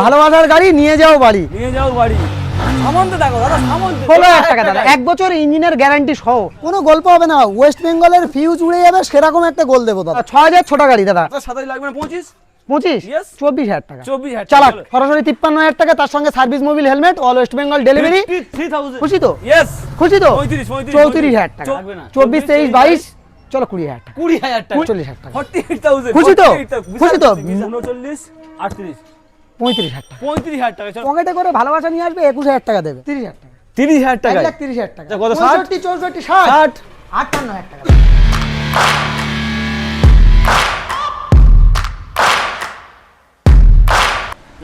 ভালোবাসার গাড়ি নিয়ে যাও বাড়ি। নিয়ে যাও বাড়ি। সামন্ত দেখো দাদা সামন্ত। ষোলো হাজার টাকা দাদা। এক বছর ইঞ্জিনের গ্যারান্টি সহ। কোনো গল্প হবে না ওয়েস্ট বেঙ্গলের ফিউজ উড়ে যাবে সেরকম একটা গোল দেবো দাদা। ছ হাজার ছোট গাড়ি দাদা। সাতাশ লাগবে না পঁচিশ? পঁচিশ? চব্বিশ হাজার টাকা। চব্বিশ চালাক সরাসরি তিপ্পান্ন হাজার টাকা তার সঙ্গে service Mobil helmet all West Bengal delivery খুশি তো? খুশি তো? পঁয়ত্রিশ, পঁয়ত্রিশ, চৌত্রিশ হাজার টাকা। চব্বিশ তেইশ বাইশ চলো কুড়ি হাজার টাকা। কুড়ি হাজার টাকা। চল্লিশ হাজার টাকা। ফর্টি এইট থাউজেন্ড খুশি তো? খুশি তো? উনচল্লিশ আটত্রিশ। পঁয়ত্রিশ হাজার টাকা। পঁয়ত্রিশ হাজার টাকা চলো। পকেটে করে ভালোবাসা নিয়ে আসবে একুশ হাজার টাকা দেবে। তিরিশ হাজার টাকা। তিরিশ হাজার টাকা লাখ তিরিশ হাজার টাকা। কত, ষাট? চৌষট্টি ষাট। ষাট। আটান্ন হাজার টাকা।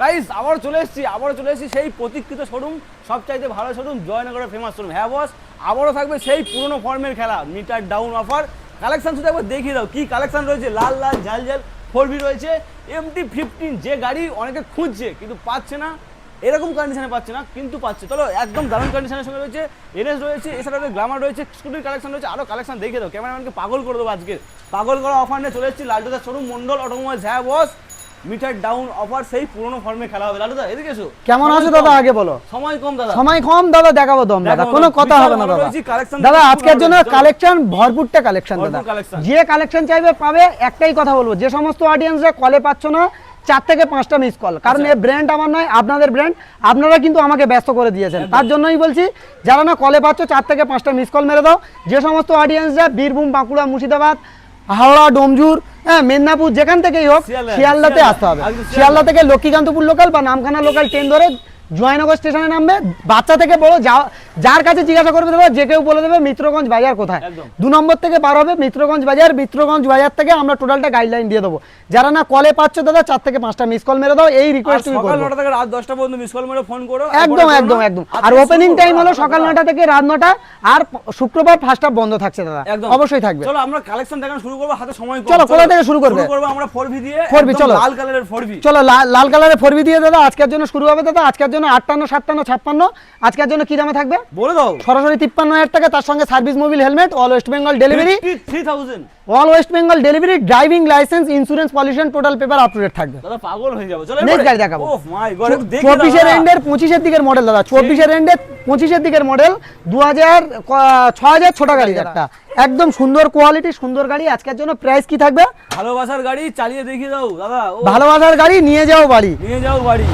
গাইস আবার চলে এসেছি আবার চলে এসেছি সেই প্রতীক্ষিত শোরুম সবচাইতে ভালো শোরুম জয়নগরের ফেমাস শোরুম হ্যাঁ বস আবারও থাকবে সেই পুরনো ফর্মের খেলা মিটার ডাউন অফার কালেকশন শুধু একবার দেখিয়ে দাও কি কালেকশন রয়েছে? লাল লাল ঝাল ঝাল ফোর রয়েছে। এমটি ফিফটিন যে গাড়ি অনেকে খুঁজছে, কিন্তু পাচ্ছে না। এরকম কন্ডিশনে পাচ্ছে না, কিন্তু পাচ্ছে। চলো, একদম দারুণ কন্ডিশনের সঙ্গে রয়েছে এনএস রয়েছে, এছাড়া গ্লামার রয়েছে স্কুটির কালেকশন রয়েছে আরও কালেকশন দেখে দাও। ক্যামেরাম্যানকে পাগল করে দেবো আজকে। পাগল করা অফার নিয়ে চলে এসেছি, লালটুদার শোরুম মন্ডল অটোমোবাইল হ্যাঁ বস মিটার ডাউন অফার সেই পুরনো ফর্মে খেলা হবে। লালুদা এদিকে এসো। কেমন আছো দাদা? আগে বলো। সময় কম দাদা। সময় কম দাদা দেখাবো দম দাদা। কোনো কথা হবে না দাদা। দাদা আজকের জন্য কালেকশন ভরপুরটা কালেকশন দাদা। যে কালেকশন চাইবে পাবে একটাই কথা বলব। যে সমস্ত অডিয়েন্সরা কলে পাচ্ছ না চার থেকে পাঁচটা মিস কল কারণ আচ্ছা। এই ব্র্যান্ড আমার নয় আপনাদের ব্র্যান্ড আপনারা কিন্তু আমাকে ব্যস্ত করে দিয়েছেন। তার জন্যই বলছি যারা না কলে পাচ্ছ চার থেকে পাঁচটা মিস কল মেরে দাও। যে সমস্ত অডিয়েন্সরা বীরভূম বাঁকুড়া মুর্শিদাবাদ হাওড়া ডোমজুর হ্যাঁ মেদিনীপুর যেখান থেকেই হোক শিয়ালদা, শিয়ালদাতে আসতে হবে। শিয়ালদা থেকে লক্ষ্মীকান্তপুর লোকাল বা নামখানা লোকাল ট্রেন ধরে জয়নগর স্টেশনে নামবে বাচ্চা থেকে বড় যা- যার কাছে জিজ্ঞাসা করবে দেবে যে কেউ বলে দেবে মিত্রগঞ্জ বাজার কোথায়। দু নম্বর থেকে পার হবে মিত্রগঞ্জ বাজার মিত্রগঞ্জ বাজার থেকে আমরা টোটালটা গাইডলাইন দিয়ে দেবো। যারা না কলে পাচ্ছ দাদা চার থেকে পাঁচটা মিস কল মেরে দাও এই রিকোয়েস্ট সকাল নটা থেকে রাত দশটা পর্যন্ত মিস কল মেরে ফোন করো একদম একদম একদম। আর ওপেনিং টাইম হলো সকাল নটা থেকে রাত নটা আর শুক্রবার ফার্স্ট হাফ বন্ধ থাকছে দাদা। একদম। অবশ্যই থাকবে। চলো আমরা কালেকশন দেখানো শুরু করব হাতে সময় চলো, কোথা থেকে শুরু করবে? করব আমরা 4V দিয়ে 4V, একদম চলো। লাল কালারের 4V চলো লাল কালারের ফোরবি দিয়ে দাদা আজকের জন্য শুরু হবে দাদা আজকের জন্য আটান্ন সাতান্ন ছাপ্পান্ন। আজকের জন্য কি দামে থাকবে? বলে দাও। সরাসরি তিপ্পান্ন হাজার টাকা তার সঙ্গে service Mobil helmet all West Bengal delivery 3000 all West Bengal delivery driving licence insurance pollution total paper up to date থাকবে। দাদা পাগল হয়ে যাবে। চলো Next গাড়ি দেখাবো। দেখে চব্বিশের এন্ডের পঁচিশের দিকের মডেল দাদা। চব্বিশের এন্ডের পঁচিশের দিকের মডেল দু হাজার ছ হাজার ছোট গাড়ি একটা। একদম সুন্দর কোয়ালিটি সুন্দর গাড়ি। আজকের জন্য প্রাইস কি থাকবে? ভালোবাসার গাড়ি চালিয়ে দেখিয়ে দাও দাদা। ভালোবাসার গাড়ি নিয়ে যাও বাড়ি। নিয়ে যাও বাড়ি।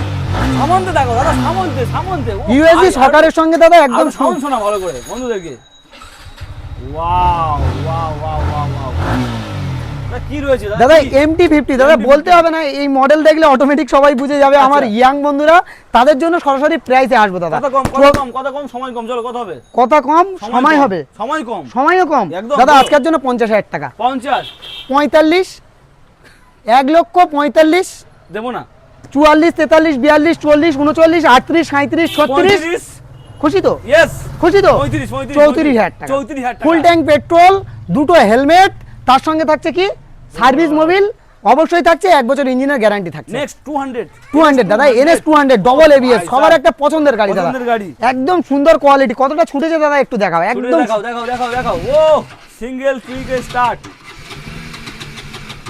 সামন্তে দেখো দাদা সামন্তে সামন্তে। ইউএসবি ভাই, সরকারের সঙ্গে দাদা একদম সাউন্ড শোনা ভালো করে বন্ধুদেরকে। ওয়াও ওয়াও ওয়াও ওয়াও কি রয়েছে দাদা? এমটি ফিফটি দাদা বলতে হবে না এই মডেল দেখলে অটোমেটিক সবাই বুঝে যাবে আমার আচ্ছা। ইয়াং বন্ধুরা। তাদের জন্য সরাসরি প্রাইসে আসব দাদা। কত কম কত কম কত কম সময় কম চলো কত হবে। কথা কম সময় হবে। সময় কম। সময়ও কম। একদম দাদা আজকের জন্য পঞ্চাশ হাজার টাকা। পঞ্চাশ। পঁয়তাল্লিশ এক লক্ষ পঁয়তাল্লিশ। দেবো না। চুয়াল্লিশ তেতাল্লিশ বিয়াল্লিশ চল্লিশ উনচল্লিশ আটত্রিশ সাঁত্রিশ ছত্রিশ। খুশি তো? খুশি তো? চৌত্রিশ হাজার টাকা। ফুল ট্যাঙ্ক পেট্রোল দুটো হেলমেট তার সঙ্গে থাকছে কি? সার্ভিস মোবিল অবশ্যই থাকছে এক বছর ইঞ্জিনের গ্যারান্টি থাকছে। Next two hundred two hundred দাদা NS two hundred double ABS সবার একটা পছন্দের গাড়ি দাদা। একদম সুন্দর কোয়ালিটি কতটা ছুটেছে দাদা একটু দেখাও। একদম দেখাও দেখাও দেখাও দেখাও। ও সিঙ্গেল কুইক স্টার্ট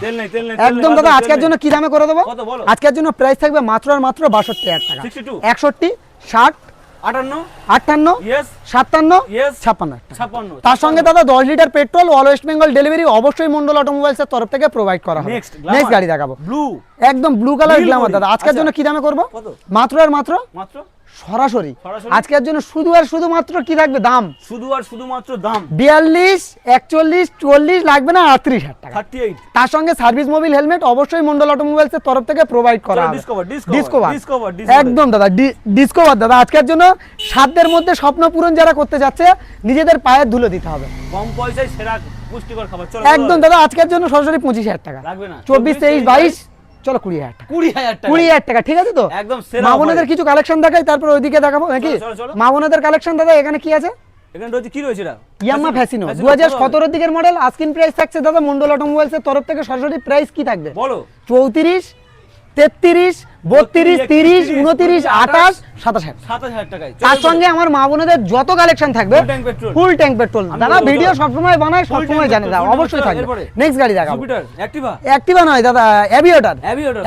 তেল নেই তেল নেই একদম দাদা আজকের জন্য। কি দামে করে দেবো? কত বলো? আজকের জন্য প্রাইস থাকবে মাত্র আর মাত্র বাষট্টি হাজার টাকা। 62 একষট্টি ষাট আটান্ন আটান্ন সাতান্ন ছাপ্পান্ন ছাপ্পান্ন তার সঙ্গে দাদা দশ litre petrol all West Bengal delivery অবশ্যই মন্ডল অটোমোবাইলস এর তরফ থেকে প্রোভাইড করা হবে। নেক্সট গাড়ি দেখাবো। ব্লু একদম ব্লু কালার গ্ল্যামার দাদা। আজকের আচ্ছা। জন্য কি দামে করব? মাত্র আর মাত্র? মাত্র? সরাসরি? আজকের জন্য শুধু আর শুধুমাত্র কি থাকবে? দাম। শুধু আর শুধুমাত্র দাম। বিয়াল্লিশ একচল্লিশ চল্লিশ লাগবে না আটত্রিশ হাজার টাকা। তার সঙ্গে সার্ভিস মোবিল হেলমেট অবশ্যই মন্ডল অটোমোবাইলস এর তরফ থেকে প্রোভাইড করা ডিসকভার। একদম দাদা ডিসকভার দাদা। আজকের জন্য সাধ্যের মধ্যে স্বপ্ন পূরণ যারা করতে যাচ্ছে নিজেদের পায়ের ধুলো দিতে হবে। কম পয়সায় সেরা পুষ্টিকর খাবার। একদম দাদা। আজকের জন্য সরাসরি পঁচিশ হাজার টাকা। লাগবে না। চব্বিশ তেইশ বাইশ। চলো কুড়ি হাজার টাকা। কুড়ি হাজার টাকা। কুড়ি হাজার টাকা ঠিক আছে তো? একদম সেরা মা offer বোনেদের এ। কিছু কালেকশন দেখাই তারপর ওইদিকে দেখাবো নাকি চলো, চলো। মা বোনেদের কালেকশন দাদা এখানে কি আছে? এখানে রয়েছে কি রয়েছে ইয়ামা ফ্যাসিনো দু হাজার সতেরোর দিকের মডেল আস্কিন প্রাইস থাকছে দাদা মন্ডল অটোমোবাইলস এর তরফ থেকে সরাসরি প্রাইস কি থাকবে? বলো। চৌত্রিশ তেত্রিশ বত্রিশ তিরিশ উনত্রিশ আঠাশ সাতাশ হাজার। তার সঙ্গে আমার মা বোনেদের যত কালেকশন থাকবে। ফুল ট্যাঙ্ক পেট্রোল দাদা ভিডিও সবসময় বানায় সবসময় জানে দাও অবশ্যই থাকবে। নেক্সট গাড়ি দেখা অ্যাক্টিভা নয় দাদা অ্যাভিওটার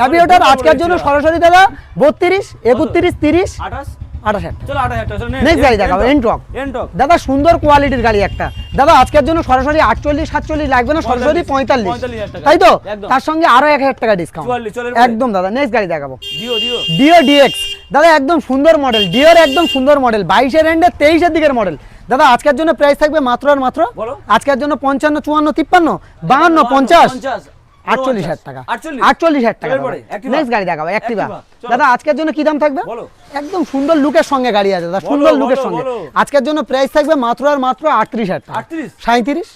অ্যাভিওটার আজকের জন্য। সরাসরি দাদা বত্রিশ একত্রিশ তিরিশ আঠাশ আঠাশ হাজার চলো আঠাশ হাজার টাকা গাড়ি দেখাবো, Entoq। এনটক দাদা সুন্দর কোয়ালিটির গাড়ি একটা দাদা আজকের জন্য সরাসরি আটচল্লিশ সাতচল্লিশ লাগবে না সরাসরি পঁয়তাল্লিশ তাই তো তার সঙ্গে আরও এক হাজার টাকা ডিসকাউন্ট 44, চলো এরপরে। একদম দাদা নেক্সট গাড়ি দেখাবো ডিও ডিএক্স দাদা একদম সুন্দর মডেল ডিওর একদম সুন্দর মডেল বাইশের এন্ডে তেইশের দিকের মডেল দাদা আজকের জন্য প্রাইস থাকবে মাত্র আর মাত্র আজকের জন্য পঞ্চান্ন চুয়ান্ন তিপ্পান্ন বাহান্ন পঞ্চাশ আটচল্লিশ হাজার টাকা। আটচল্লিশ? হাজার টাকা নেক্সট গাড়ি দেখাবো অ্যাক্টিভা দাদা আজকের জন্য কি দাম থাকবে? বলো। একদম সুন্দর লুকের সঙ্গে গাড়ি আছে দাদা সুন্দর লুকের সঙ্গে। আজকের জন্য প্রাইস থাকবে মাত্র আর মাত্র আটত্রিশ হাজার টাকা। 38? সাঁত্রিশ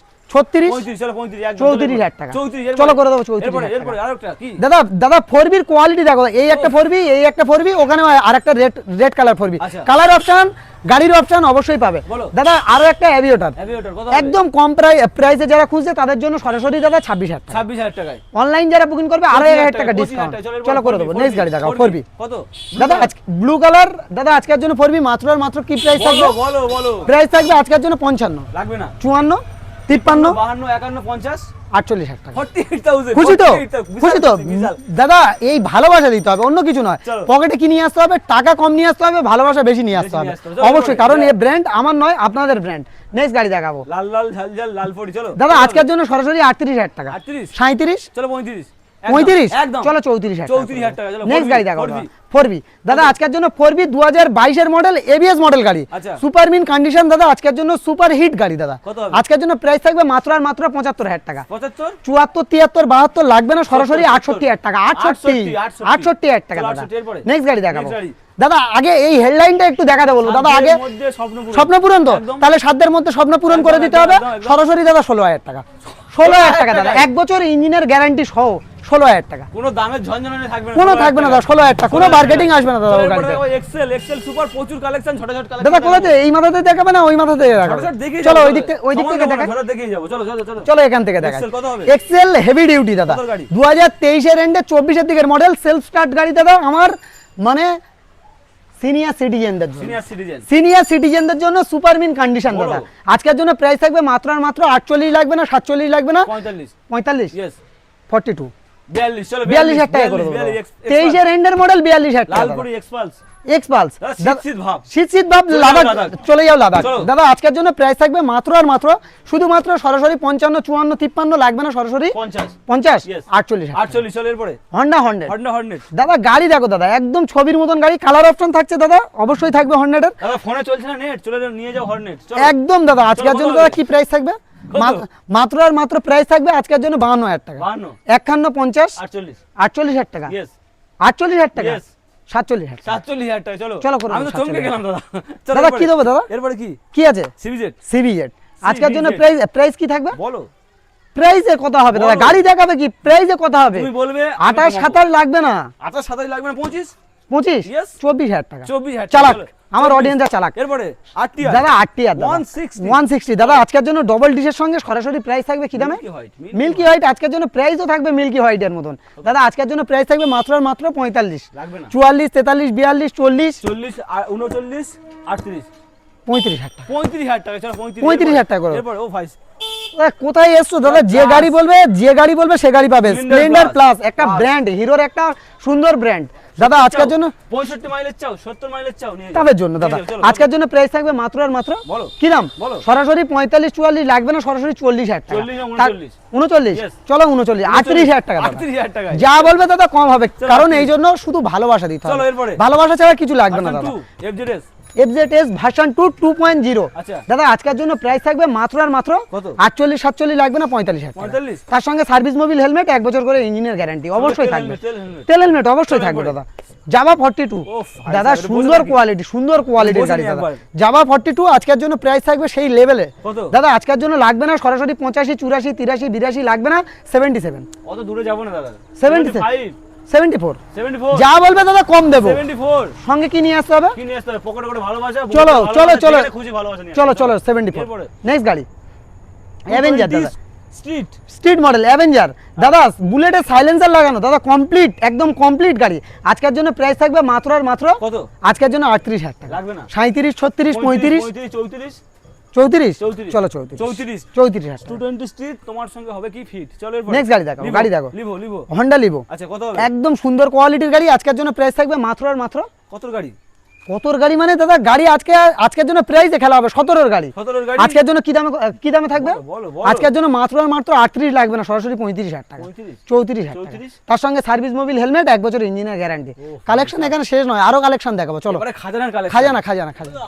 দাদা দাদা কোয়ালিটি দেখো এই একটা ফোরবি এই একটা ফোর বি ওখানে আরেকটা red red colour four B. Colour option গাড়ির অপশন অবশ্যই পাবে। দাদা আরও একটা অ্যাভিওটার একদম কম প্রাইসে যারা খুঁজছে তাদের জন্য সরাসরি দাদা ছাব্বিশ হাজার ছাব্বিশ হাজার টাকায়। অনলাইন যারা বুকিং করবে আরও এক হাজার টাকা ডিসকাউন্ট চলো করে দেবো নেক্সট গাড়ি দেখাও ফোর বি কত? দাদা আজ ব্লু কালার দাদা আজকের জন্য ফোর বি মাত্র আর মাত্র কি প্রাইস থাকবে প্রাইস থাকবে আজকের জন্য পঞ্চান্ন। লাগবে না। চুয়ান্ন। তিপ্পান্ন? বাহান্ন একান্ন পঞ্চাশ? আটচল্লিশ হাজার টাকা। খুশি তো? খুশি তো? দাদা এই ভালোবাসা দিতে হবে অন্য কিছু নয়। পকেটে কি নিয়ে আসতে হবে? টাকা কম নিয়ে আসতে হবে ভালোবাসা বেশি নিয়ে আসতে হবে। অবশ্যই কারণ। এই ব্র্যান্ড আমার নয় আপনাদের ব্র্যান্ড নেক্সট গাড়ি দেখাবো। লাল লাল ঝাল ঝাল লাল ফড়ি চলো। দাদা আজকের জন্য সরাসরি আটত্রিশ হাজার টাকা। আটত্রিশ? সাঁত্রিশ চলো পঁয়ত্রিশ। পঁয়ত্রিশ? চলো চৌত্রিশ হাজার টাকা নেক্সট গাড়ি দেখাবো 4B ফোর বি দাদা আজকের জন্য দু হাজার বাইশের মডেল এবিএস মডেল গাড়ি। আচ্ছা। সুপার মিন কন্ডিশন দাদা আজকের জন্য সুপার হিট গাড়ি দাদা। আজকের জন্য প্রাইস থাকবে মাত্র আর মাত্র পঁচাত্তর হাজার টাকা। চুয়াত্তর তিয়াত্তর বাহাত্তর লাগবে না সরাসরি আটষট্টি হাজার টাকা। আটষট্টি 68, 68 আটষট্টি হাজার টাকা দাদা। নেক্সট গাড়ি দেখাবো। দাদা আগে এই হেডলাইনটা একটু দেখাতে বলব দাদা আগে স্বপ্ন পূরণ। তো? তাহলে সাধ্যের মধ্যে স্বপ্ন পূরণ করে দিতে হবে। সরাসরি দাদা ষোলো হাজার টাকা। ষোলো হাজার টাকা দাদা। এক বছর ইঞ্জিনের গ্যারান্টি সহ। ষোলো হাজার টাকা। কোনো দামের ঝঞ্ঝনানি থাকবে না কোনো থাকবে না দাদা ষোলো হাজার টাকা। কোনো মার্কেটিং আসবে না দাদা ওই দেখো এক্সেল এক্সেল সুপার প্রচুর কালেকশন ছোট ছোট কালেকশন দাদা কোথাতে এই মাথাতে দেখাবে না ওই মাথাতে দেখাবে। চলো ওই দিক থেকে ওই দিক থেকে যাব। চলো চলো চলো। চলো এখান থেকে হবে? এক্সেল হেভি ডিউটি দাদা। কত গাড়ি? দু হাজার তেইশের এন্ডে চব্বিশের দিকের মডেল সেলফ স্টার্ট গাড়ি দাদা। আমার মানে সিনিয়র সিটিজেনদের জন্য। সিনিয়র সিটিজেনদের জন্য সুপার মিন কন্ডিশন। দাদা। আজকের জন্য প্রাইস থাকবে মাত্র আর মাত্র আটচল্লিশ লাগবে না সাতচল্লিশ লাগবে না। পঁয়তাল্লিশ। পঁয়তাল্লিশ? ফর্টি টু বিয়াল্লিশ হাজার টাকা করে দাদা। তেইশের এন্ডের মডেল বিয়াল্লিশ হাজার টাকা এক্সপালস এক্সপালস শীত শীত ভাব। শীত শীত ভাব চলে যাও লাদাখ লাদাখ। চলে যাও লাদাখ। দাদা আজকের জন্য প্রাইস থাকবে মাত্র আর মাত্র শুধুমাত্র সরাসরি পঞ্চান্ন চুয়ান্ন তিপ্পান্ন লাগবে না সরাসরি? পঞ্চাশ। পঞ্চাশ? আটচল্লিশ আটচল্লিশ চলো এরপরে। হন্ডা হন্ড্রেড হর্নেট হর্নেট দাদা গাড়ি দেখো দাদা একদম ছবির মতন গাড়ি কালার অপশন থাকছে দাদা অবশ্যই থাকবে হন্ড্রেডের দাদা ফোনে চলছে না নেট চলে নিয়ে যাও হর্নেট একদম দাদা আজকের জন্য দাদা কি প্রাইস থাকবে? মাত্র আর মাত্র প্রাইস থাকবে আজকের জন্য বাহান্ন হাজার টাকা। একান্ন পঞ্চাশ আটচল্লিশ। হাজার টাকা। আটচল্লিশ হাজার টাকা. সাতচল্লিশ হাজার টাকা। সাতচল্লিশ হাজার টাকা চলো। চলো আমি তো চমকে গেলাম দাদা। দাদা, কি দেবো দাদা? এরপরে কি? কি আছে? সিবিজেড সিবিজেড আজকের জন্য প্রাইস প্রাইস কি থাকবে? বলো। প্রাইসে কথা হবে দাদা। গাড়ি দেখাবে কি? প্রাইসে কথা হবে। তুমি বলবে আমি আঠাশ কমাবো। সাতাশ লাগবে না। আঠাশ সাতাশ লাগবে না পঁচিশ? পঁচিশ? Yes. চব্বিশ হাজার টাকা। হাজার চালাক। চলো। আমার চব্বিশ। অডিয়েন্স চালাক। এরপরে আটটি দাদা আর 160 ওয়ান সিক্সটি দাদা আজকের জন্য ডবল ডিশের সঙ্গে সরাসরি প্রাইস থাকবে কি দামে মিল্কি হোয়াইট আজকের জন্য প্রাইসও থাকবে মিল্কি হোয়াইটের মতন। দাদা আজকের জন্য প্রাইস থাকবে মাত্র আর মাত্র পঁয়তাল্লিশ। চুয়াল্লিশ তেতাল্লিশ বিয়াল্লিশ চল্লিশ। চল্লিশ উনচল্লিশ আটত্রিশ। পঁয়ত্রিশ হাজার পঁয়ত্রিশ হাজার টাকা পঁয়ত্রিশ 35,000 টাকা করো। ও ভাই। দাদা, কোথায় এসছো দাদা? যে গাড়ি বলবে যে গাড়ি বলবে সে গাড়ি পাবে। স্প্লেন্ডার প্লাস একটা ব্র্যান্ড হিরোর একটা সুন্দর ব্র্যান্ড দাদা আজকের জন্য পঁয়ষট্টি মাইলের চাও সত্তর মাইলের চাও নিয়ে। তাদের জন্য দাদা। আজকের জন্য প্রাইস থাকবে মাত্র আর মাত্র? বলো। কি দাম? বলো। সরাসরি পঁয়তাল্লিশ চুয়াল্লিশ লাগবে না সরাসরি চল্লিশ হাজার টাকা। 40 না তার- 39? চলো উনচল্লিশ আটত্রিশ হাজার টাকা টাকা যা বলবে দাদা কম হবে। কারণ এই জন্য শুধু ভালোবাসা দিতে চলো, হবে। এরপরে। ভালোবাসা ছাড়া কিছু লাগবে না দাদা। Two FZS version two two point zero দাদা আজকের জন্য প্রাইস থাকবে মাত্র আর মাত্র আটচল্লিশ সাতচল্লিশ লাগবে না পঁয়তাল্লিশ পঁয়তাল্লিশ? তার সঙ্গে সার্ভিস মোবিল হেলমেট এক বছর করে ইঞ্জিনের গ্যারান্টি অবশ্যই থাকবে। তেল হেলমেট অবশ্যই থাকবে দাদা। জাভা ফর্টি টু দাদা সুন্দর কোয়ালিটি সুন্দর কোয়ালিটির গাড়ি দাদা। জাভা ফর্টি টু আজকের জন্য প্রাইস থাকবে সেই লেভেলে দাদা আজকের জন্য লাগবে না সরাসরি পঁচাশি চুরাশি তিরাশি বিরাশি লাগবে না সেভেন্টি সেভেন অত দূরে যাব না দাদা। সেভেন্টি সেভেন যা বলবে দাদা কম সঙ্গে কি নিয়ে আসতে হবে? চলো চলো চলো। চলো নেক্সট গাড়ি। অ্যাভেঞ্জার দাদা। স্ট্রিট মডেল অ্যাভেঞ্জার দাদা বুলেটে সাইলেন্সার লাগানো। দাদা কমপ্লিট একদম কমপ্লিট গাড়ি। আজকের জন্য প্রাইস থাকবে মাত্র আর মাত্র কত? আজকের জন্য আটত্রিশ হাজার টাকা। সাঁত্রিশ ছত্রিশ পঁয়ত্রিশ চৌত্রিশ। চৌত্রিশ। চলো চৌত্রিশ। চৌত্রিশ। চৌত্রিশ স্ট্রিট তোমার সঙ্গে হবে কি ফিট চলো নেক্সট গাড়ি দেখো গাড়ি দেখো লিভো লিভো হন্ডা লিভো আচ্ছা কত হবে? একদম সুন্দর কোয়ালিটির গাড়ি। আজকের জন্য প্রাইস থাকবে মাত্র আর মাত্র? কত গাড়ি? কতর গাড়ি মানে দাদা গাড়ি আজকে আজকের জন্য প্রাইসে খেলা হবে সতেরোর গাড়ি। আজকের জন্য কি দামে কি দামে থাকবে। আজকের জন্য মাত্র মাত্র আটত্রিশ লাগবে না সরাসরি পঁয়ত্রিশ হাজার টাকা। চৌত্রিশ হাজার টাকা। তার সঙ্গে সার্ভিস মোবিল হেলমেট এক বছর ইঞ্জিনের গ্যারান্টি কালেকশন এখানে শেষ নয় আরও কালেকশন দেখাবো চলো। খাজানা খাজানা খাজানা।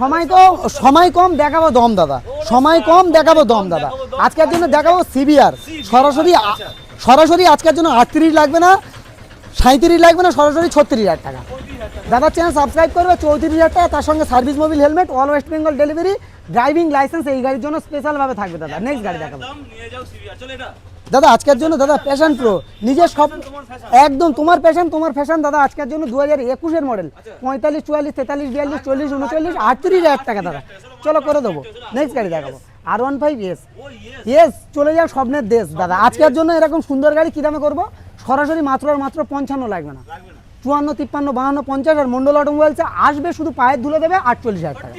সময় কম সময় কম দেখাবো দম দাদা। সময় কম দেখাবো দম দাদা। আজকের জন্য দেখাবো সিবিআর সরাসরি সরাসরি আজকের জন্য আটত্রিশ লাগবে না সাঁত্রিশ লাগবে না সরাসরি ছত্রিশ হাজার টাকা। দাদা চ্যানেল সাবস্ক্রাইব করবে চৌত্রিশ হাজার টাকা তার সঙ্গে service Mobil helmet all West Bengal delivery driving licence এই গাড়ির জন্য স্পেশালভাবে থাকবে দাদা। নেক্সট গাড়ি দেখাবো। দাদা আজকের জন্য দাদা প্যাশন প্রো নিজের সব একদম তোমার প্যাশন তোমার ফ্যাশন দাদা আজকের জন্য দু হাজার একুশের মডেল পঁয়তাল্লিশ চুয়াল্লিশ তেতাল্লিশ বিয়াল্লিশ চল্লিশ উনচল্লিশ আটত্রিশ হাজার টাকা দাদা। চলো করে দেবো। নেক্সট গাড়ি দেখাবো। R one five S yes চলে যাও স্বপ্নের দেশ দাদা। আজকের জন্য এরকম সুন্দর গাড়ি কী দামে করব? সরাসরি মাত্র আর মাত্র পঞ্চান্ন লাগবে না। চুয়ান্ন তিপ্পান্ন বাহান্ন পঞ্চাশ আর মন্ডল অটোমোবাইলসে আসবে শুধু পায়ের ধুলে দেবে আটচল্লিশ হাজার টাকা।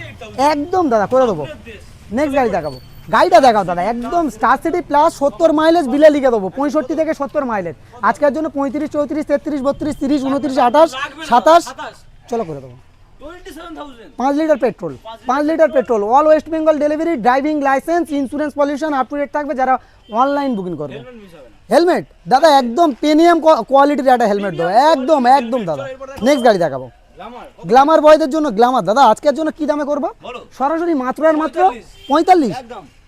একদম দাদা করে দেবো। নেক্সট গাড়ি দেখাবো। গাড়িটা দেখাও দাদা একদম স্টার সিটি প্লাস সত্তর মাইলেজ বিলে লিখে দেবো। পঁয়ষট্টি থেকে সত্তর মাইলেজ আজকের জন্য পঁয়ত্রিশ চৌত্রিশ তেত্রিশ বত্রিশ তিরিশ উনত্রিশ আঠাশ সাতাশ। চলো করে দেবো। পাঁচ লিটার পেট্রোল। পাঁচ litre petrol. All West Bengal delivery driving licence insurance pollution up to date থাকবে যারা অনলাইন বুকিং করবে। হেলমেট দাদা একদম প্রিমিয়াম কোয়ালিটির একটা হেলমেট দেবো একদম একদম দাদা। নেক্সট গাড়ি দেখাবো। গ্লামার বয়দের জন্য গ্লামার দাদা আজকের জন্য কি দামে করব? সরাসরি মাত্র আর মাত্র পঁয়তাল্লিশ।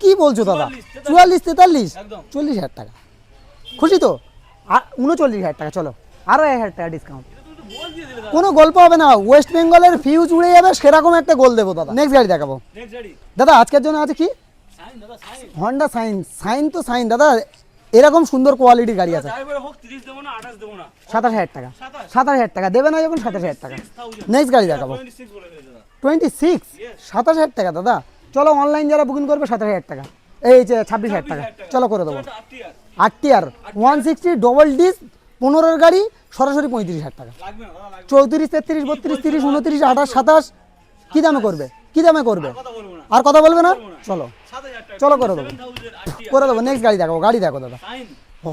কি বলছো দাদা? চুয়াল্লিশ তেতাল্লিশ। চল্লিশ হাজার টাকা। খুশি তো? আর উনচল্লিশ হাজার টাকা চলো। আরও এক হাজার টাকা ডিসকাউন্ট কোনো গল্প হবে না। ওয়েস্ট বেঙ্গলের ফিউজ উড়ে যাবে সেরকম একটা গোল দেবো দাদা। নেক্সট গাড়ি দেখাবো। দাদা আজকের জন্য আছে কি? হন্ডা সাইন সাইন তো সাইন দাদা এরকম সুন্দর কোয়ালিটির গাড়ি আছে। ড্রাইভার হোক 30 দেবো না 28 দেবো না। সাতাশ হাজার টাকা। সাতাশ। হাজার টাকা। দেবে না যখন সাতাশ হাজার টাকা। নেক্সট গাড়ি দেখাবো। 26 বলে দিলে দাদা। টোয়েন্টি সিক্স সাতাশ হাজার টাকা দাদা। চলো অনলাইন যারা বুকিং করবে সাতাশ হাজার টাকা। এই যে ছাব্বিশ হাজার টাকা। চলো করে দেবো। আটটি আর। ওয়ান সিক্সটি ডবল ডিস পনেরোর গাড়ি সরাসরি পঁয়ত্রিশ হাজার টাকা। চৌত্রিশ তেত্রিশ বত্রিশ তিরিশ উনত্রিশ আঠাশ সাতাশ কী দামে করবে? কী দামে করবে? কথা আর কথা বলবে না? চলো 7000 টাকা চলো করে দেবো। 7000 আটটি আর করে দেবো নেক্সট গাড়ি দেখো গাড়ি দেখো দাদা।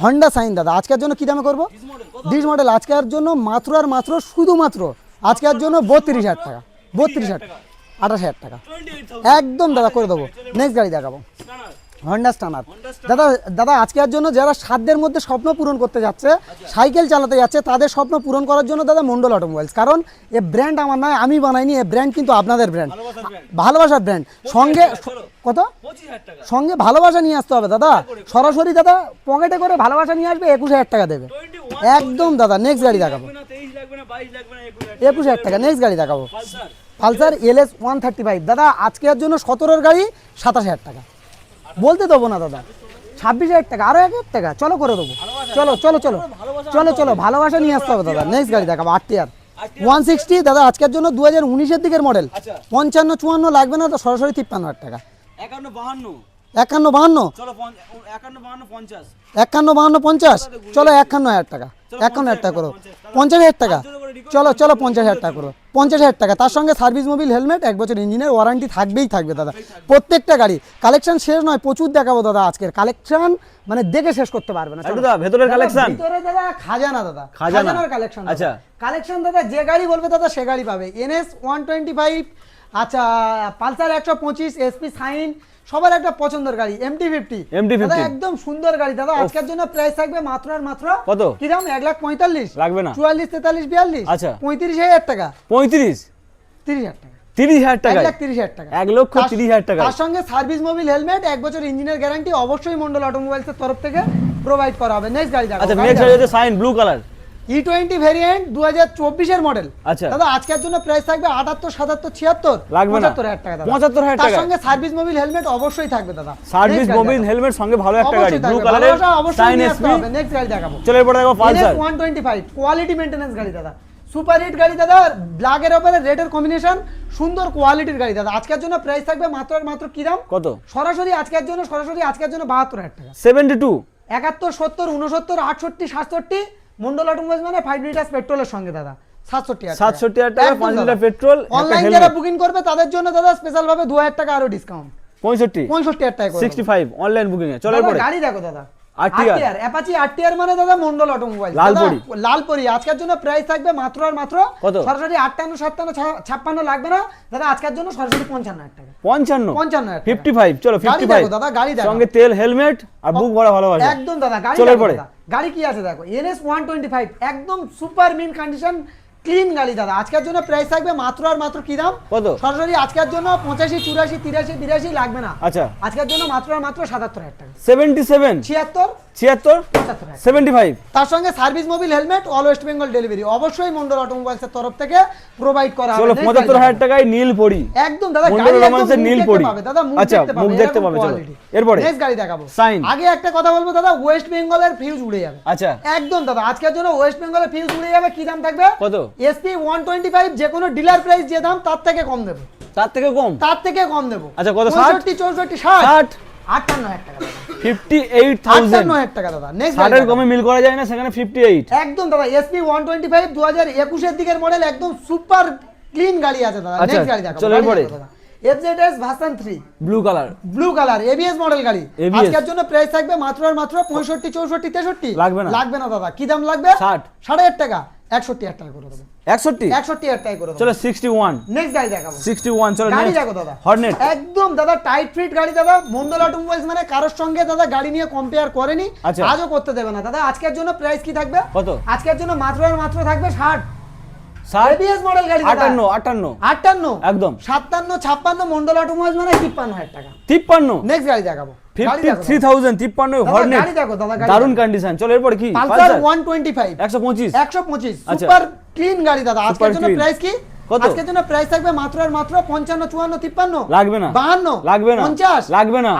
হন্ডা সাইন দাদা, আজকের জন্য কী দামে করব? ডিস মডেল আজকের জন্য মাত্র আর মাত্র শুধুমাত্র আজকের জন্য বত্রিশ হাজার টাকা, বত্রিশ হাজার আঠাশ হাজার টাকা। একদম দাদা করে দেবো নেক্সট গাড়ি দেখাবো। Honda stunner. দাদা দাদা আজকের জন্য যারা সাধ্যের মধ্যে স্বপ্ন পূরণ করতে যাচ্ছে সাইকেল চালাতে যাচ্ছে তাদের স্বপ্ন পূরণ করার জন্য দাদা মন্ডল অটোমোবাইলস কারণ এ ব্র্যান্ড আমার নয় আমি বানাইনি এ ব্র্যান্ড কিন্তু আপনাদের ব্র্যান্ড ভালোবাসার ব্র্যান্ড সঙ্গে কত? সঙ্গে ভালোবাসা নিয়ে আসতে হবে দাদা। সরাসরি দাদা পকেটে করে ভালোবাসা নিয়ে আসবে একুশ হাজার টাকা দেবে। একদম দাদা নেক্সট গাড়ি দেখাবো। লাগবে না 23 লাগবে না 22 লাগবে না 21000 একুশ হাজার টাকা নেক্সট গাড়ি দেখাবো। Pulsar. Pulsar L S one thirty five. দাদা আজকের জন্য সতেরোর গাড়ি সাতাশ হাজার টাকা। বলতে দেবো না দাদা। ছাব্বিশ হাজার টাকা আরও এক হাজার টাকা। চলো করে দেবো। চলো চলো চলো। চলো চলো ভালোবাসা নিয়ে আসতে হবে দাদা। নেক্সট গাড়ি দেখাবো আট টিয়ার। ওয়ান সিক্সটি দাদা আজকের জন্য দু হাজার উনিশের দিকের মডেল আচ্ছা। পঞ্চান্ন চুয়ান্ন লাগবে না তো সরাসরি তিপ্পান্ন হাজার টাকা। 51 52 একান্ন বাহান্ন। চলো 51 52 50 একান্ন বাহান্ন পঞ্চাশ। চলো একান্ন হাজার টাকা। একান্ন হাজার টাকা করো। পঞ্চাশ হাজার টাকা। চলো চলো পঞ্চাশ হাজার টাকা করো। পঞ্চাশ হাজার টাকা। তার সঙ্গে সার্ভিস মোবিল হেলমেট এক বছর ইঞ্জিনের ওয়ারেন্টি থাকবেই থাকবে দাদা। প্রত্যেকটা গাড়ি। কালেকশন শেষ নয় প্রচুর দেখাবো দাদা আজকের। কালেকশন মানে দেখে শেষ করতে পারবে না। দাদা, ভেতরের collection? ভিতরে দাদা খাজানা দাদা। খাজানার কালেকশন আচ্ছা। কালেকশন দাদা যে গাড়ি বলবে দাদা সে গাড়ি পাবে। এনএস ওয়ান টোয়েন্টি ফাইভ আচ্ছা পালসার একশো পঁচিশ এসপি সাইন সবার একটা পছন্দের গাড়ি এমটি ফিফটি MT-50 একদম সুন্দর গাড়ি। দাদা আজকের জন্য প্রাইস থাকবে মাত্র আর মাত্র কত? কি দাম এক লাখ পঁয়তাল্লিশ। লাগবে না। চুয়াল্লিশ তেতাল্লিশ বিয়াল্লিশ। আচ্ছা। পঁয়ত্রিশ হাজার টাকা। 35 তিরিশ হাজার টাকা। 30000 এক টাকা লাখ তিরিশ হাজার টাকা। এক লক্ষ তিরিশ হাজার টাকা তার সঙ্গে সার্ভিস মোবিল হেলমেট এক বছর ইঞ্জিনের গ্যারান্টি অবশ্যই মন্ডল অটোমোবাইলসের তরফ থেকে প্রোভাইড করা হবে। নেক্সট গাড়ি আচ্ছা নেক্সট হচ্ছে shine blue colour E twenty variant দু হাজার চব্বিশের মডেল আচ্ছা। দাদা আজকের জন্য প্রাইস থাকবে আটাত্তর সাতাত্তর ছিয়াত্তর। লাগবে পঁচাত্তর হাজার টাকা দাদা। 75,000 তার টাকা। সঙ্গে সার্ভিস মোবিল হেলমেট অবশ্যই থাকবে দাদা। সার্ভিস মোবিল হেলমেট সঙ্গে ভালো একটা গাড়ি। ব্লু কালারের অবশ্যই। Next গাড়ি দেখাবো। চলো Pulsar one twenty five quality maintenance গাড়ি দাদা। সুপার হিট গাড়ি দাদা। ব্ল্যাকের ওপরে রেডের কম্বিনেশন সুন্দর কোয়ালিটির গাড়ি দাদা। আজকের জন্য প্রাইস থাকবে মাত্র মাত্র কি দাম কত? সরাসরি আজকের জন্য সরাসরি আজকের জন্য বাহাত্তর হাজার টাকা। সেভেন্টি টু একাত্তর সত্তর উনসত্তর আটষট্টি সাতষট্টি মন্ডল অটোমোবাইলস মানে ফাইভ লিটার পেট্রোলের সঙ্গে দাদা। সাতষট্টি টাকা। 67 হাজার টাকা, একদম পাঁচ লিটার পেট্রোল, অনলাইন যারা বুকিং করবে তাদের জন্য দাদা স্পেশাল ভাবে দু হাজার টাকা আরও ডিসকাউন্ট পঁয়ষট্টি। পঁয়ষট্টি হাজার টাকা সিক্সটি ফাইভ অনলাইন বুকিং এ। চলো গাড়ি দেখো দাদা। আরটিআর। অ্যাপাচি আরটিআর মানে দাদা মন্ডল অটোমোবাইল লালপরি। লালপরি। আজকের জন্য প্রাইস থাকবে মাত্র আর মাত্র? সরাসরি আটান্ন সাতান্ন ছাপ্পান্ন লাগবে না। দাদা আজকের জন্য সরাসরি পঞ্চান্ন হাজার টাকা। পঞ্চান্ন? পঞ্চান্ন। ফিফটি ফাইভ চলো ফিফটি ফাইভ দাদা, গাড়ি দেখো। সঙ্গে তেল হেলমেট আর বুক ভরা ভালোবাসা। একদম দাদা গাড়ি চলো। দাদা। গাড়ি কি আছে দেখো এনএস ওয়ান টোয়েন্টি ফাইভ একদম সুপার মিন কন্ডিশন ক্লিন গাড়ি দাদা। আজকের জন্য প্রাইস থাকবে মাত্র আর মাত্র কি দাম? কত? সরাসরি আজকের জন্য পঁচাশি চুরাশি তিরাশি বিরাশি লাগবে না। আচ্ছা। আজকের জন্য মাত্র আর মাত্র সাতাত্তর হাজার টাকা। সেভেন্টি সেভেন ছিয়াত্তর? ছিয়াত্তর সেভেন্টি ফাইভ তার সঙ্গে service Mobil helmet all West Bengal delivery অবশ্যই মন্ডল অটোমোবাইলসের তরফ থেকে প্রোভাইড করা হবে। পঁচাত্তর হাজার টাকায় নীল পড়ি একদম দাদা মন্ডল রোমান্সের নীল। পাবে, দাদা আচ্ছা, মুখ দেখতে পাবে, চলো। এরপরে? Next গাড়ি দেখাবো। Sign। আগে একটা কথা বলব দাদা ওয়েস্ট বেঙ্গলের ফিউজ উড়ে যাবে। আচ্ছা। একদম দাদা আজকের জন্য ওয়েস্ট বেঙ্গলের ফিউজ উড়ে যাবে। কি দাম থাকবে? কত? এসপি ওয়ান টোয়েন্টি ফাইভ যে কোনো ডিলার প্রাইস যে দাম তার থেকে কম দেবো। তার থেকে কম? তার থেকে কম দেবো। আচ্ছা, কত, ষাট? পঁয়ষট্টি চৌষট্টি ষাট? ষাট। আটান্ন হাজার টাকা ফিফটি এইট থাউজেন্ড হাজার টাকা দাদা। নেক্সট ষাটের কমে মিল করা যায় না সেখানে ফিফটি এইট একদম দাদা এসপি ওয়ান টোয়েন্টি ফাইভ দু হাজার একুশের দিকের মডেল একদম সুপার ক্লিন গাড়ি আছে দাদা। আচ্ছা, নেক্সট গাড়ি দেখো চলো এরপরে। FZS version three blue colour blue colour ABS model গাড়ি। আজকের জন্য প্রাইস থাকবে মাত্র আর মাত্র পঁয়ষট্টি চৌষট্টি তেষট্টি। লাগবে না। লাগবে না দাদা। কি দাম লাগবে? ষাট। সাড়ে আট টাকা। একদম দাদা টাইট ফিট গাড়ি দাদা। মন্ডল অটোমোবাইলস মানে কারোর সঙ্গে দাদা গাড়ি নিয়ে কম্পেয়ার করেনি। আজও করতে দেবে না দাদা। আজকের জন্য প্রাইস কি থাকবে? কত? আজকের জন্য মাত্র মাত্র থাকবে 60 সার্ভিস মডেল একদম। 57 56 মন্ডল অটোমোবাইলস মানে 53000 নেক্সট গাড়ি দেখাবো। 53000 53 হর্নেট গাড়ি দেখো দাদা গাড়ি কন্ডিশন চলো এরপর কি? পালসার 125 125 125 সুপার ক্লিন গাড়ি দাদা। আজকের জন্য প্রাইস কি? কত? আজকের জন্য প্রাইস থাকবে মাত্র আর মাত্র পঞ্চান্ন চুয়ান্ন তিপ্পান্ন। লাগবে না। বাহান্ন লাগবে না। পঞ্চাশ লাগবে না।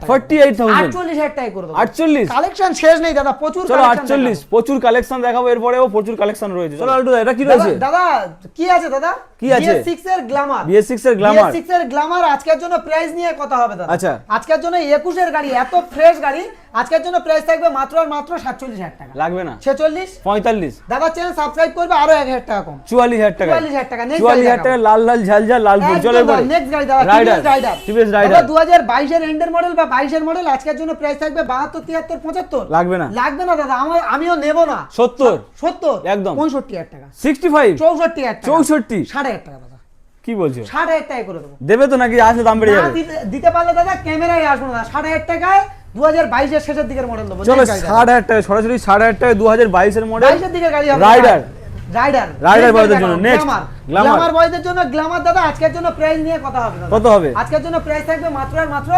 টাকা। 48,000 আটচল্লিশ হাজার টাকা করে দেবো। আটচল্লিশ। কালেকশন শেষ নেই দাদা প্রচুর চলো collection আটচল্লিশ। দেখাবো। প্রচুর কালেকশন দেখাবো এরপরেও প্রচুর কালেকশন রয়েছে। চলো। আল্টু এটা কি রয়েছে? দাদা কি আছে দাদা? কি আছে? BS6 এর গ্ল্যামার BS6 এর Glamour। BS6 এর গ্ল্যামার আজকের জন্য প্রাইস নিয়ে কথা হবে দাদা। আচ্ছা। আজকের জন্য 21 এর গাড়ি এত ফ্রেশ গাড়ি আজকের জন্য প্রাইস থাকবে মাত্র আর মাত্র 47000 টাকা। লাগবে না। 46 পঁয়তাল্লিশ। দাদা চ্যানেল সাবস্ক্রাইব করবে আরও 1000 টাকা কম। চুয়াল্লিশ হাজার টাকা 44,000 টাকা, হাজার টাকা লাল লাল ঝাল ঝাল লালপুর চলো এরপরে নেক্সট গাড়ি দাদা রাইডার টিভিএস রাইডার টিভিএস দাদা রাইডার 2022 এর এন্ডের মডেল বা 22 এর মডেল আজকের জন্য প্রাইস থাকবে 72 73 75 লাগবে না। লাগবে না দাদা আমার আমিও নেব না। সত্তর। 70 একদম। 65000 টাকা। সিক্সটি ফাইভ 64000 টাকা। চৌষট্টি। 60000 টাকা দাদা। কি বলছো? 60000 টাকা করে দেবো। দেবে তো নাকি? আসলে দাম বেড়ে যাবে। দিতে- পারলে দাদা ক্যামেরায় আসব না। 60000 টাকায় 2022 এর শেষের দিকের মডেল দেবো। চলো। ষাট হাজার টাকা সরাসরি ষাট হাজার টাকা দু হাজার বাইশের মডেল 22 দিকের গাড়ি রাইডার রাইডার রাইডার বয়দের জন্য, দেখাবো, গ্ল্যামার গ্ল্যামার। গ্ল্যামার বয়দের জন্য গ্ল্যামার দাদা আজকের জন্য প্রাইস নিয়ে কথা হবে কত হবে? আজকের জন্য প্রাইস থাকবে মাত্র আর মাত্র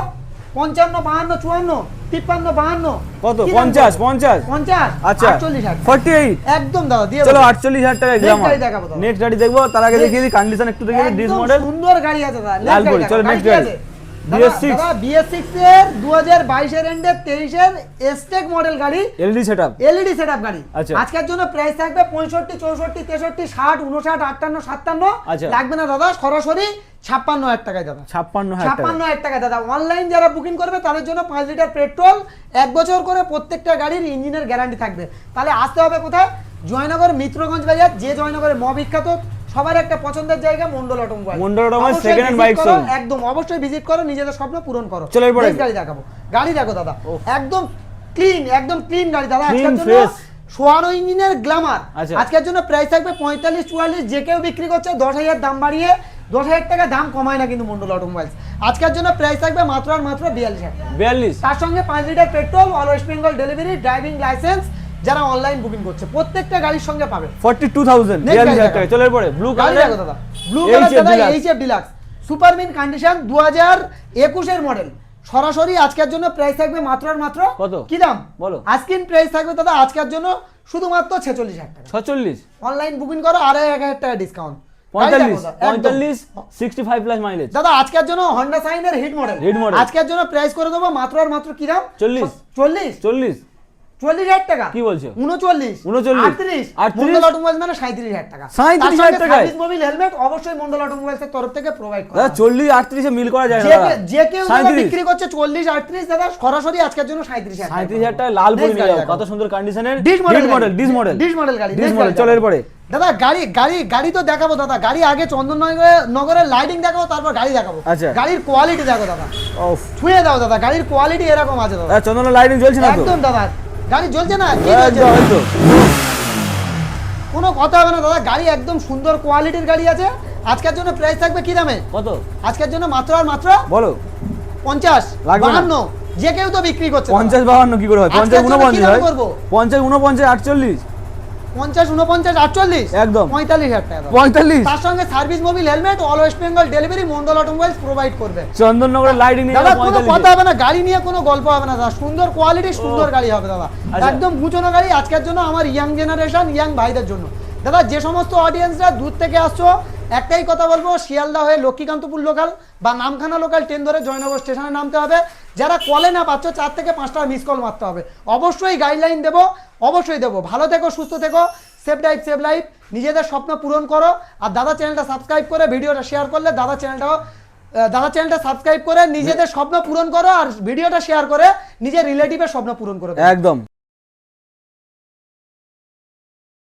পঞ্চান্ন বাহান্ন চুয়ান্ন তিপ্পান্ন বাহান্ন। কত? পঞ্চাশ পঞ্চাশ? পঞ্চাশ। আচ্ছা। আটচল্লিশ হাজার। ফর্টি এইট একদম দাদা দিয়ে চলো আটচল্লিশ হাজার টাকা গাড়ি দেখাবো নেক্সট গাড়ি দেখব তার আগে দেখিয়ে দিই কন্ডিশন একটু দেখিয়ে ডিস মডেল সুন্দর গাড়ি আছে দাদা। চলো। গাড়ি। আছে? BS6 দাদা, দাদা BS6 এর 2022 এর এন্ডে 23 এর এসটেক মডেল গাড়ি এলইডি সেটআপ এলইডি সেটআপ গাড়ি। আচ্ছা। আজকের জন্য প্রাইস থাকবে 65 64 63 60 59 58 57 আচ্ছা। লাগবে না দাদা সরাসরি 56 হাজার টাকায় দাদা। ছাপ্পান্ন ছাপ্পান্ন হাজার টাকা দাদা। অনলাইন যারা বুকিং করবে তাদের জন্য পাঁচ লিটার পেট্রোল এক বছর করে প্রত্যেকটা গাড়ির ইঞ্জিনের গ্যারান্টি থাকবে। তাহলে আসতে হবে কোথায়? জয়নগর মিত্রগঞ্জ বাজার যে জয়নগরের ম বিখ্যাত সবার একটা পছন্দের জায়গা Mondal automobile. Mondal automobile visit bike করো, showroom। একদম অবশ্যই ভিজিট করো নিজেদের স্বপ্ন পূরণ করো। চলো এরপরে। গাড়ি দেখাবো। গাড়ি দেখো দাদা। একদম ক্লিন একদম ক্লিন গাড়ি। দাদা আজকের জন্য সোয়ানো ইঞ্জিনের গ্ল্যামার আচ্ছা। আজকের জন্য প্রাইস থাকবে পঁয়তাল্লিশ চুয়াল্লিশ যে কেউ বিক্রি করছে দশ হাজার দাম বাড়িয়ে দশ হাজার টাকা দাম কমায় না কিন্তু মন্ডল অটোমোবাইলস আজকের জন্য প্রাইস থাকবে মাত্র আর মাত্র বিয়াল্লিশ হাজার। বিয়াল্লিশ। তার সঙ্গে পাঁচ litre petrol all West Bengal delivery driving licence যারা অনলাইন বুকিং করছে প্রত্যেকটা গাড়ির সঙ্গে পাবে। ফর্টি টু থাউজেন্ড Next বিয়াল্লিশ গাড়ি হাজার টাকা। দেখাবো। চলো ব্লু কালার দাদা। ব্লু কালার দাদা HF deluxe super mint condition দু হাজার একুশের মডেল সরাসরি আজকের জন্য প্রাইস থাকবে মাত্র আর মাত্র কত? কি দাম? বলো। আজকের প্রাইস থাকবে দাদা আজকের জন্য শুধুমাত্র ছেচল্লিশ হাজার টাকা। ছচল্লিশ? অনলাইন বুকিং করো আড়াই হাজার টাকা ডিসকাউন্ট পঁয়তাল্লিশ পঁয়তাল্লিশ সিক্সটি ফাইভ প্লাস মাইলেজ দাদা আজকের জন্য হন্ডা সাইনের হিট মডেল Hit model। আজকের জন্য প্রাইস করে দেবো মাত্র আর মাত্র কি দাম? চল্লিশ। চল্লিশ। চল্লিশ। চল্লিশ হাজার টাকা। কি বলছো? উনচল্লিশ 39, আটত্রিশ। মন্ডল অটোমোবাইলস মানে সাঁত্রিশ হাজার টাকা। 37 হাজার টাকায়? মোবিল হেলমেট অবশ্যই মন্ডল অটোমোবাইলস তরফ থেকে প্রোভাইড করা চল্লিশ আটত্রিশে মিল করা যায় যে দাদা। কে- যে কেউ বিক্রি করছে চল্লিশ আটত্রিশ দাদা সরাসরি আজকের জন্য সাঁত্রিশ হাজার সাঁত্রিশ হাজার টাকা লাল পরি নিয়ে গাড়ি যাও কত সুন্দর কন্ডিশনের disc model model disc model disc model গাড়ি। ডিস মডেল চলো এরপরে। দাদা গাড়ি গাড়ি গাড়ি তো দেখাবো দাদা। গাড়ি আগে চন্দননগরে নগরের লাইটিং দেখাবো তারপর গাড়ি দেখাবো। আচ্ছা। গাড়ির কোয়ালিটি দেখো দাদা। ছুঁয়ে দাও দাদা। গাড়ির কোয়ালিটি এরকম আছে দাদা। দাদা চন্দন লাইটিং জ্বলছে না একদম দাদা। গাড়ি জ্বলছে না? একদম কোনো কথা হবে না দাদা। গাড়ি একদম সুন্দর কোয়ালিটির গাড়ি আছে। আজকের জন্য প্রাইস থাকবে কি দামে? কত? আজকের জন্য মাত্র আর মাত্র? বলো। পঞ্চাশ। বাহান্ন। যে কেউ তো বিক্রি করছে। পঞ্চাশ বাহান্ন কি করে হয়? পঞ্চাশ উনপঞ্চাশ হয়? পঞ্চাশ উনপঞ্চাশ আটচল্লিশ। পঞ্চাশ উনপঞ্চাশ আটচল্লিশ? একদম। পঁয়তাল্লিশ হাজার টাকা। পঁয়তাল্লিশ? তার সঙ্গে service Mobil helmet all West Bengal delivery Mondal automobiles provide করবে। চন্দননগরের লাইটিং দাদা কোনো কথা হবে না গাড়ি নিয়ে কোনো গল্প হবে না দাদা। সুন্দর কোয়ালিটি সুন্দর গাড়ি হবে দাদা। আচ্ছা। একদম গুছানো গাড়ি আজকের জন্য আমার ইয়াং জেনারেশন ইয়াং ভাইদের জন্য। দাদা যে সমস্ত অডিয়েন্সরা দূর থেকে আসছো একটাই কথা বলব শিয়ালদা হয়ে লক্ষ্মীকান্তপুর লোকাল বা নামখানা লোকাল ট্রেন ধরে জয়নগর স্টেশনে নামতে হবে। যারা কলে না পাচ্ছ, চার থেকে পাঁচটা মিস কল মারতে হবে। অবশ্যই গাইডলাইন দেবো, অবশ্যই দেবো। ভালো থেকো, সুস্থ থেকো সেফ লাইফ সেভ লাইফ নিজেদের স্বপ্ন পূরণ করো আর দাদা চ্যানেলটা সাবস্ক্রাইব করে ভিডিওটা শেয়ার করলে দাদা চ্যানেলটাও দাদা চ্যানেলটা সাবস্ক্রাইব করে নিজেদের স্বপ্ন পূরণ করো আর ভিডিওটা শেয়ার করে নিজের রিলেটিভের স্বপ্ন পূরণ করো একদম।